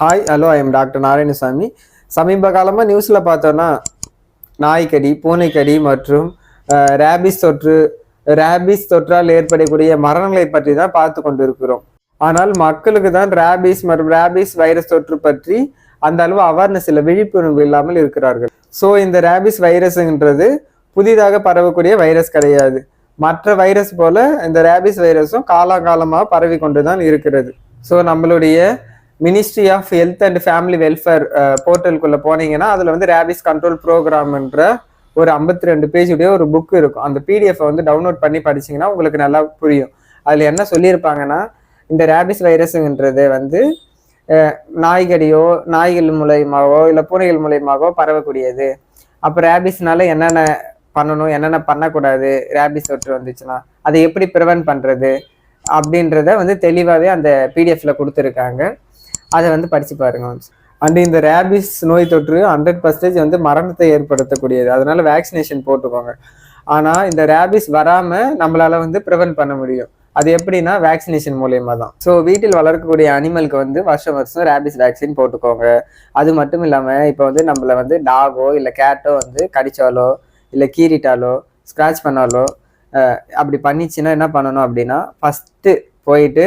Hi hello I am doctor Narayanasamy சமீப காலமாக நியூஸில் பார்த்தோன்னா நாய்க்கடி பூனைக்கடி மற்றும் ரேபிஸ் தொற்று ரேபிஸ் தொற்றால் ஏற்படக்கூடிய மரணங்களை பற்றி தான் பார்த்து கொண்டிருக்கிறோம். ஆனால் மக்களுக்கு தான் ரேபிஸ் மற்றும் ரேபிஸ் வைரஸ் தொற்று பற்றி அந்த அளவு அவேர்னஸ் இல்லை விழிப்புணர்வு இல்லாமல் இருக்கிறார்கள். ஸோ இந்த ரேபிஸ் வைரஸ்ன்றது புதிதாக பரவக்கூடிய வைரஸ் கிடையாது. மற்ற வைரஸ் போல இந்த ரேபிஸ் வைரஸும் காலாகாலமாக பரவி கொண்டு தான் இருக்கிறது. ஸோ நம்மளுடைய ministry of health and family welfare போர்ட்டலுக்குள்ள போனீங்கன்னா அதில் வந்து ரேபிஸ் கண்ட்ரோல் ப்ரோக்ராம்ன்ற ஒரு ஐம்பத்தி ரெண்டு பேஜுடைய ஒரு புக் இருக்கும். அந்த பிடிஎஃப் வந்து டவுன்லோட் பண்ணி படிச்சீங்கன்னா உங்களுக்கு நல்லா புரியும். அதில் என்ன சொல்லியிருப்பாங்கன்னா இந்த ரேபிஸ் வைரஸுங்கிறது வந்து நாய்கடியோ நாய்கள் மூலயமாவோ இல்லை பூனைகள் மூலயமாவோ பரவக்கூடியது. அப்போ ரேபிஸ்னால என்னென்ன பண்ணணும் என்னென்ன பண்ணக்கூடாது ரேபிஸ் தொற்று வந்துச்சுன்னா அதை எப்படி ப்ரிவென்ட் பண்ணுறது அப்படின்றத வந்து தெளிவாகவே அந்த பிடிஎஃப்ல கொடுத்துருக்காங்க. அதை வந்து படிச்சு பாருங்க அண்ட் இந்த ரேபிஸ் நோய் தொற்று ஹண்ட்ரட் பர்சன்டேஜ் வந்து மரணத்தை ஏற்படுத்தக்கூடியது. அதனால வேக்சினேஷன் போட்டுக்கோங்க. ஆனால் இந்த ரேபிஸ் வராமல் நம்மளால வந்து ப்ரிவென்ட் பண்ண முடியும். அது எப்படின்னா வேக்சினேஷன் மூலயமா தான். ஸோ வீட்டில் வளர்க்கக்கூடிய அனிமலுக்கு வந்து வருஷம் வருஷம் ரேபிஸ் வேக்சின் போட்டுக்கோங்க. அது மட்டும் இல்லாமல் இப்போ வந்து நம்மளை வந்து டாகோ இல்லை கேட்டோ வந்து கடிச்சாலோ இல்லை கீறிட்டாலோ ஸ்க்ராட்ச் பண்ணாலோ அப்படி பண்ணிச்சுன்னா என்ன பண்ணணும் அப்படின்னா ஃபஸ்ட்டு போயிட்டு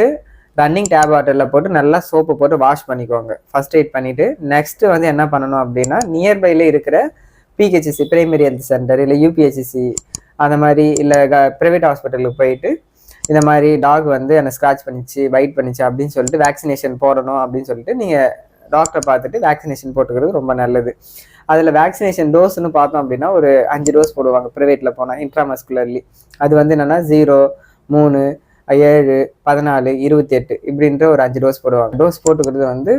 ரன்னிங் டேப் வாட்டரில் போட்டு நல்லா சோப்பு போட்டு வாஷ் பண்ணிக்கோங்க. ஃபர்ஸ்ட் எய்ட் பண்ணிவிட்டு நெக்ஸ்ட்டு வந்து என்ன பண்ணணும் அப்படின்னா நியர்பையில் இருக்கிற பிஹெச்சிசி பிரைமரி ஹெல்த் சென்டர் இல்லை யூபிஹெச்சிசி அந்த மாதிரி இல்லை க ப்ரைவேட் ஹாஸ்பிட்டலுக்கு போயிட்டு இந்த மாதிரி டாக் வந்து என்னை ஸ்க்ராட்ச் பண்ணிச்சு பைட் பண்ணிச்சு அப்படின்னு சொல்லிட்டு வேக்சினேஷன் போடணும் அப்படின்னு சொல்லிட்டு நீங்கள் டாக்டரை பார்த்துட்டு வேக்சினேஷன் போட்டுக்கிறது ரொம்ப நல்லது. அதில் வேக்சினேஷன் டோஸ்னு பார்த்தோம் அப்படின்னா ஒரு அஞ்சு டோஸ் போடுவாங்க ப்ரைவேட்டில் போனால் இன்ட்ராமஸ்குலர்லி அது வந்து என்னென்னா ஜீரோ மூணு ஏழு பதினாலு இருபத்தி எட்டு இப்படின்ற ஒரு அஞ்சு டோஸ் போடுவாங்க. டோஸ் போட்டுக்கிறது வந்து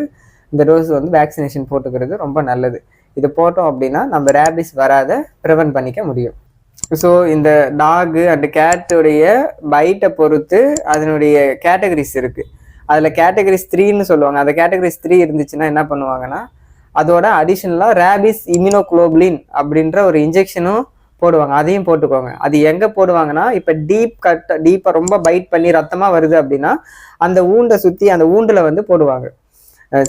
இந்த டோஸ் வந்து வேக்சினேஷன் போட்டுக்கிறது ரொம்ப நல்லது. இது போட்டோம் அப்படின்னா நம்ம ரேபிஸ் வராத ப்ரிவென்ட் பண்ணிக்க முடியும். ஸோ இந்த டாகு அண்ட் கேட்டுடைய பைட்டை பொறுத்து அதனுடைய கேட்டகரிஸ் இருக்குது அதில் கேட்டகரிஸ் த்ரீன்னு சொல்லுவாங்க. அந்த கேட்டகரிஸ் த்ரீ இருந்துச்சுன்னா என்ன பண்ணுவாங்கன்னா அதோட அடிஷ்னலாக ரேபிஸ் இம்யூனோக்ளோபுலின் அப்படின்ற ஒரு இன்ஜெக்ஷனும் போடுவாங்க. அதையும் போட்டுக்கோங்க. அது எங்கே போடுவாங்கன்னா இப்போ டீப் கட் டீப்பாக ரொம்ப பைட் பண்ணி ரத்தமாக வருது அப்படின்னா அந்த ஊண்டை சுற்றி அந்த ஊண்டில் வந்து போடுவாங்க.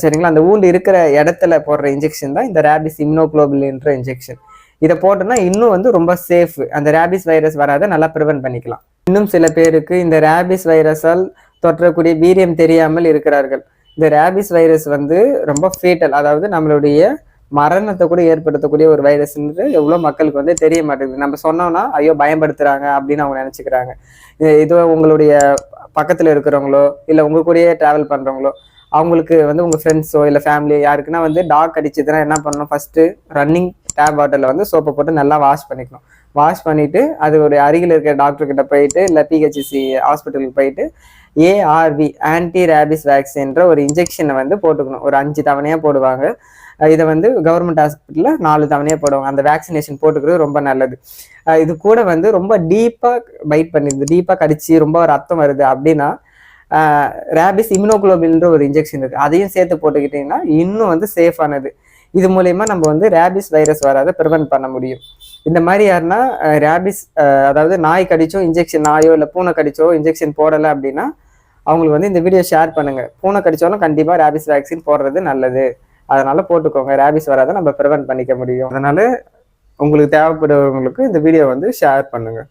சரிங்களா? அந்த ஊண்டு இருக்கிற இடத்துல போடுற இன்ஜெக்ஷன் தான் இந்த ரேபிஸ் இம்யூனோக்ளோபுலின்ற இன்ஜெக்ஷன் இதை போட்டோம்னா இன்னும் வந்து ரொம்ப சேஃப் அந்த ரேபிஸ் வைரஸ் வராத நல்லா ப்ரிவென்ட் பண்ணிக்கலாம். இன்னும் சில பேருக்கு இந்த ரேபிஸ் வைரஸால் தொற்றக்கூடிய வீரியம் தெரியாமல் இருக்கிறார்கள். இந்த ரேபிஸ் வைரஸ் வந்து ரொம்ப ஃபேட்டல் அதாவது நம்மளுடைய மரணத்தை கூட ஏற்படுத்தக்கூடிய ஒரு வைரஸ்ன்றது எவ்வளோ மக்களுக்கு வந்து தெரிய மாட்டேங்குது. நம்ம சொன்னோம்னா ஐயோ பயன்படுத்துறாங்க அப்படின்னு அவங்க நினச்சிக்கிறாங்க. இது உங்களுடைய பக்கத்தில் இருக்கிறவங்களோ இல்லை உங்க கூடயே ட்ராவல் பண்ணுறவங்களோ அவங்களுக்கு வந்து உங்கள் ஃப்ரெண்ட்ஸோ இல்லை ஃபேமிலி யாருக்குன்னா வந்து டாக் அடிச்சதுன்னா என்ன பண்ணணும்? ஃபஸ்ட்டு ரன்னிங் டேப் வாட்டரில் வந்து சோப்பை போட்டு நல்லா வாஷ் பண்ணிக்கணும். வாஷ் பண்ணிவிட்டு அது ஒரு அருகில் இருக்கிற டாக்டர்கிட்ட போயிட்டு இல்லை பிஹெச்சிசி ஹாஸ்பிட்டலுக்கு போயிட்டு ஏஆர்வி ஆன்டி ரேபிஸ் வேக்சின்ற ஒரு இன்ஜெக்ஷனை வந்து போட்டுக்கணும். ஒரு அஞ்சு தவணையாக போடுவாங்க. இதை வந்து கவர்மெண்ட் ஹாஸ்பிட்டலில் நாலு தவணையாக போடுவாங்க. அந்த வேக்சினேஷன் போட்டுக்கிறது ரொம்ப நல்லது. இது கூட வந்து ரொம்ப டீப்பாக பைட் பண்ணிடுது. டீப்பாக கடிச்சு ரொம்ப ரத்தம் வருது அப்படின்னா ரேபிஸ் இம்யூனோகுளோபின்ன்ற ஒரு இன்ஜெக்ஷன் இருக்குது அதையும் சேர்த்து போட்டுக்கிட்டிங்கன்னா இன்னும் வந்து சேஃபானது இது மூலயமா நம்ம வந்து ரேபிஸ் வைரஸ் வராத ப்ரிவென்ட் பண்ண முடியும். இந்த மாதிரி யாருன்னா ரேபிஸ் அதாவது நாய் கடிச்சோ இன்ஜெக்ஷன் நாயோ இல்லை பூனை கடிச்சோ இன்ஜெக்ஷன் போடலை அப்படின்னா அவங்களுக்கு வந்து இந்த வீடியோ ஷேர் பண்ணுங்க. பூனை கடிச்சாலும் கண்டிப்பாக ரேபிஸ் வேக்சின் போடுறது நல்லது. அதனால போட்டுக்கோங்க. ரேபிஸ் வராத நம்ம ப்ரிவென்ட் பண்ணிக்க முடியும். அதனால உங்களுக்கு தேவைப்படுறவங்களுக்கு இந்த வீடியோ வந்து ஷேர் பண்ணுங்கள்